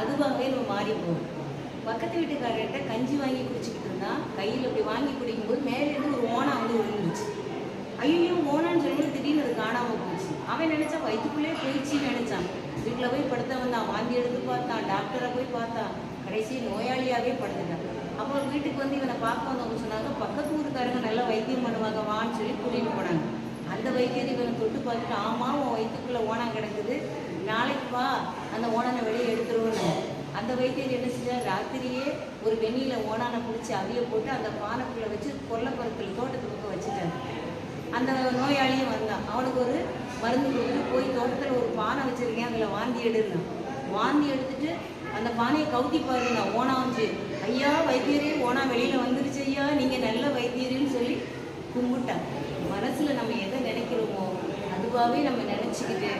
அதுவாகவே நம்ம மாறி போகும் பக்கத்து வீட்டுக்காரர்கிட்ட கஞ்சி வாங்கி குடிச்சிக்கிட்டு இருந்தா கையில் இப்படி வாங்கி குடிக்கும்போது மேலேருந்து ஒரு ஓனா வந்து விழுந்துச்சு. ஐயோ ஓனான்னு சொல்லி திடீர்னு அது காணாமல் போச்சு அவன் நினைச்சா வயிற்றுக்குள்ளே போயிடுச்சுன்னு நினைச்சான். வீட்டில் போய் படுத்த வந்தான் வாந்தி எடுத்து பார்த்தான் டாக்டரை போய் பார்த்தான். கடைசி நோயாளியாகவே படுத்துட்டான் அப்போ வீட்டுக்கு வந்து இவனை பார்க்க வந்தவங்க சொன்னாங்க பக்கத்து ஊருக்காரங்க நல்லா வைத்தியம் பண்ணுவாங்க வான்னு சொல்லி கூட்டிகிட்டு போனாங்க. அந்த வைத்தியர் இவனை தொட்டு பார்த்துட்டு ஆமாம் உன் வயிற்றுக்குள்ளே ஓனான வெளியே எடுத்துருவோன்னு. அந்த வைத்தியர் என்ன செஞ்சார்? ராத்திரியே ஒரு வெண்ணியில் ஓனானை பிடிச்சி அவிய போட்டு அந்த பானைக்குள்ளே வச்சு கொல்லப்புறத்தில் தோட்டத்துக்கு வச்சுட்டார். அந்த நோயாளியும் வந்தான். அவனுக்கு ஒரு மருந்து கொடுத்துட்டு போய் தோட்டத்தில் ஒரு பானை வச்சுருக்கேன் அதில் வாந்தி எடுந்தான் வாந்தி எடுத்துட்டு அந்த பானையை கவுத்தி பாருங்க ஓனா வந்து. ஐயா வைத்தியரே ஓனா வெளியில் வந்துருச்சு ஐயா நீங்கள் நல்ல வைத்தியர்னு சொல்லி கும்பிட்டான் மனசில் நம்ம எதை நினைக்கிறோமோ அதுவாகவே நம்ம நினச்சிக்கிட்டு